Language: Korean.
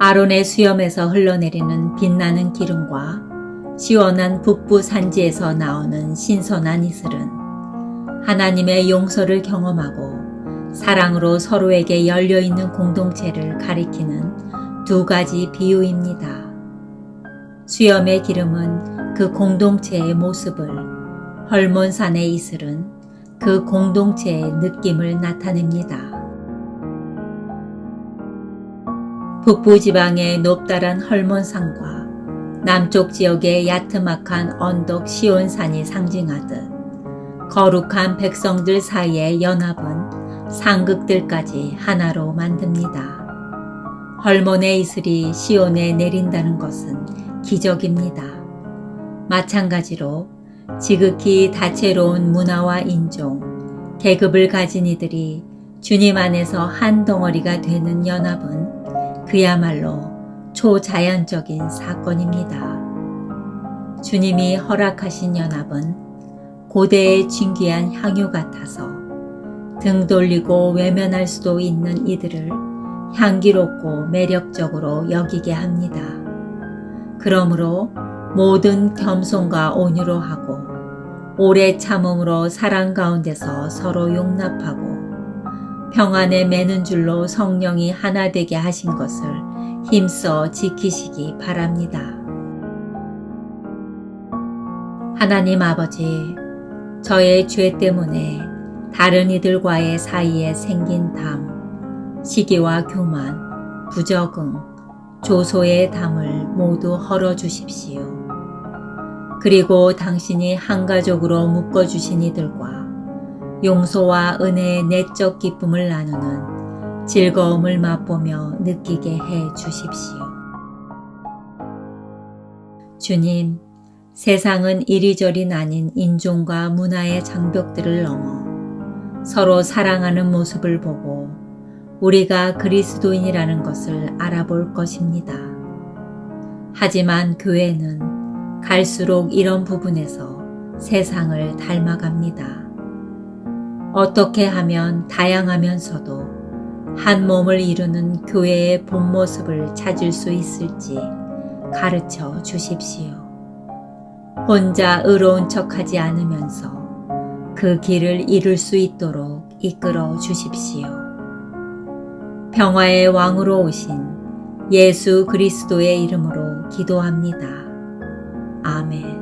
아론의 수염에서 흘러내리는 빛나는 기름과 시원한 북부 산지에서 나오는 신선한 이슬은 하나님의 용서를 경험하고 사랑으로 서로에게 열려있는 공동체를 가리키는 두 가지 비유입니다. 수염의 기름은 그 공동체의 모습을, 헐몬산의 이슬은 그 공동체의 느낌을 나타냅니다. 북부 지방의 높다란 헐몬산과 남쪽 지역의 야트막한 언덕 시온산이 상징하듯 거룩한 백성들 사이의 연합은 상극들까지 하나로 만듭니다. 헐몬의 이슬이 시온에 내린다는 것은 기적입니다. 마찬가지로 지극히 다채로운 문화와 인종, 계급을 가진 이들이 주님 안에서 한 덩어리가 되는 연합은 그야말로 초자연적인 사건입니다. 주님이 허락하신 연합은 고대의 진귀한 향유 같아서 등 돌리고 외면할 수도 있는 이들을 향기롭고 매력적으로 여기게 합니다. 그러므로 모든 겸손과 온유로 하고 오래 참음으로 사랑 가운데서 서로 용납하고 평안에 매는 줄로 성령이 하나 되게 하신 것을 힘써 지키시기 바랍니다. 하나님 아버지, 저의 죄 때문에 다른 이들과의 사이에 생긴 담, 시기와 교만, 부적응, 조소의 담을 모두 헐어 주십시오. 그리고 당신이 한 가족으로 묶어주신 이들과 용서와 은혜의 내적 기쁨을 나누는 즐거움을 맛보며 느끼게 해 주십시오. 주님, 세상은 이리저리 나뉜 인종과 문화의 장벽들을 넘어 서로 사랑하는 모습을 보고 우리가 그리스도인이라는 것을 알아볼 것입니다. 하지만 교회는 갈수록 이런 부분에서 세상을 닮아갑니다. 어떻게 하면 다양하면서도 한 몸을 이루는 교회의 본 모습을 찾을 수 있을지 가르쳐 주십시오. 혼자 의로운 척하지 않으면서 그 길을 이룰 수 있도록 이끌어 주십시오. 평화의 왕으로 오신 예수 그리스도의 이름으로 기도합니다. 아멘.